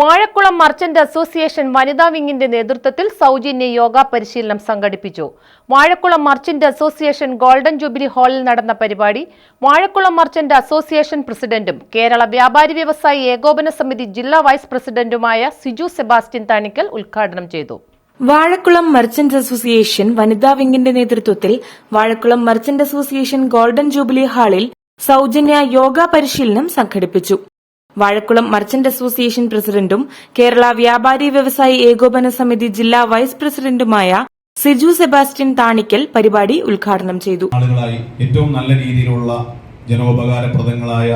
Vazhakulam merchant association വനിതാ വിങ്ങിന്റെ നേതൃത്വത്തിൽ സൗജന്യ യോഗ പരിശീലനം സംഘടിപ്പിച്ചു. Vazhakulam merchant association golden jubilee ഹാളിൽ നടന്ന പരിപാടി വാഴക്കുളം മർച്ചന്റ് അസോസിയേഷൻ പ്രസിഡന്റും കേരള വ്യാപാരി വ്യവസായി ഏകോപന സമിതി ജില്ലാ വൈസ് പ്രസിഡന്റുമായ സിജു സെബാസ്റ്റ്യൻ താണിക്കൽ ഉദ്ഘാടനം ചെയ്തു. വാഴക്കുളം മർച്ചന്റ് അസോസിയേഷൻ വനിതാ വിങ്ങിന്റെ നേതൃത്വത്തിൽ Vazhakulam merchant association golden jubilee ഹാളിൽ സൗജന്യ യോഗ പരിശീലനം സംഘടിപ്പിച്ചു. വാഴക്കുളം മർച്ചന്റ് അസോസിയേഷൻ പ്രസിഡന്റും കേരള വ്യാപാരി വ്യവസായി ഏകോപന സമിതി ജില്ലാ വൈസ് പ്രസിഡന്റുമായ സിജു സെബാസ്റ്റ്യൻ താണിക്കൽ പരിപാടി ഉദ്ഘാടനം ചെയ്തു. ആളുകളായി ഏറ്റവും നല്ല രീതിയിലുള്ള ജനോപകാരപ്രദങ്ങളായ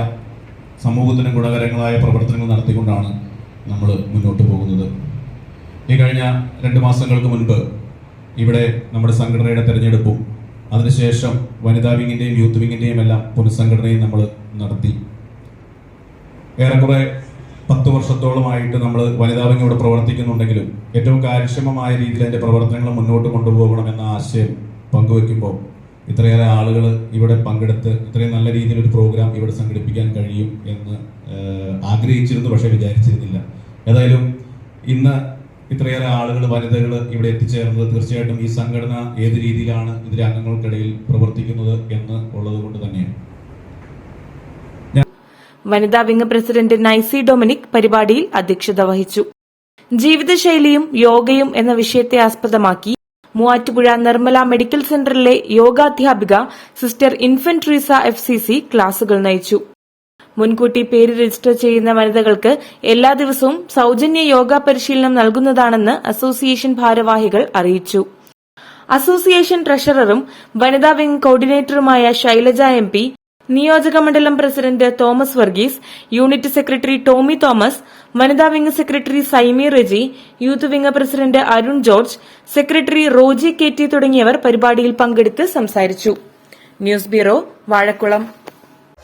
സമൂഹത്തിന് ഗുണകരങ്ങളായ പ്രവർത്തനങ്ങൾ നടത്തിക്കൊണ്ടാണ് നമ്മൾ മുന്നോട്ട് പോകുന്നത്. ഈ കഴിഞ്ഞ രണ്ട് മാസങ്ങൾക്ക് മുൻപ് ഇവിടെ നമ്മുടെ സംഘടനയുടെ തെരഞ്ഞെടുപ്പും അതിനുശേഷം വനിതാ വിങ്ങിന്റെയും യൂത്ത് വിങ്ങിന്റെയും എല്ലാം പുനഃസംഘടനയും നമ്മൾ നടത്തി. ഏറെക്കുറെ പത്ത് വർഷത്തോളമായിട്ട് നമ്മൾ വനിതാ വിങ് ഇവിടെ പ്രവർത്തിക്കുന്നുണ്ടെങ്കിലും ഏറ്റവും കാര്യക്ഷമമായ രീതിയിൽ അതിന്റെ പ്രവർത്തനങ്ങൾ മുന്നോട്ട് കൊണ്ടുപോകണമെന്ന ആശയം പങ്കുവെക്കുമ്പോൾ ഇത്രയേറെ ആളുകൾ ഇവിടെ പങ്കെടുത്ത് ഇത്രയും നല്ല രീതിയിൽ ഒരു പ്രോഗ്രാം ഇവിടെ സംഘടിപ്പിക്കാൻ കഴിയും എന്ന് ആഗ്രഹിച്ചിരുന്നു പക്ഷേ വിചാരിച്ചിരുന്നില്ല. ഏതായാലും ഇന്ന് ഇത്രയേറെ ആളുകൾ വനിതകൾ ഇവിടെ എത്തിച്ചേർന്നത് തീർച്ചയായിട്ടും ഈ സംഘടന ഏത് രീതിയിലാണ് ഇതിലെ അംഗങ്ങൾക്കിടയിൽ പ്രവർത്തിക്കുന്നത് എന്ന് ഉള്ളത് കൊണ്ട് തന്നെയാണ്. വനിതാ വിംഗ് പ്രസിഡന്റ് നൈസി ഡൊമിനിക് പരിപാടിയിൽ അധ്യക്ഷത വഹിച്ചു. ജീവിതശൈലിയും യോഗയും എന്ന വിഷയത്തെ ആസ്പദമാക്കി മൂവാറ്റുപുഴ നിർമ്മല മെഡിക്കൽ സെന്ററിലെ യോഗാധ്യാപിക സിസ്റ്റർ ഇൻഫൻട്രീസ ട്രീസ എഫ് സി സി ക്ലാസുകൾ നയിച്ചു. മുൻകൂട്ടി പേര് രജിസ്റ്റർ ചെയ്യുന്ന വനിതകൾക്ക് എല്ലാ ദിവസവും സൌജന്യ യോഗ പരിശീലനം നൽകുന്നതാണെന്ന് അസോസിയേഷൻ ഭാരവാഹികൾ അറിയിച്ചു. അസോസിയേഷൻ ട്രഷററും വനിതാ വിംഗ് കോർഡിനേറ്ററുമായ ശൈലജ എം പി നിയോജക മണ്ഡലം president Thomas Varghese unit secretary Tommy Thomas വനിതാ wing secretary Saimi Reji youth wing president Arun George secretary Roji K T തുടങ്ങിയവർ പരിപാടിയിൽ പങ്കെടുത്ത് സംസാരിച്ചു. News bureau Vazhakulam.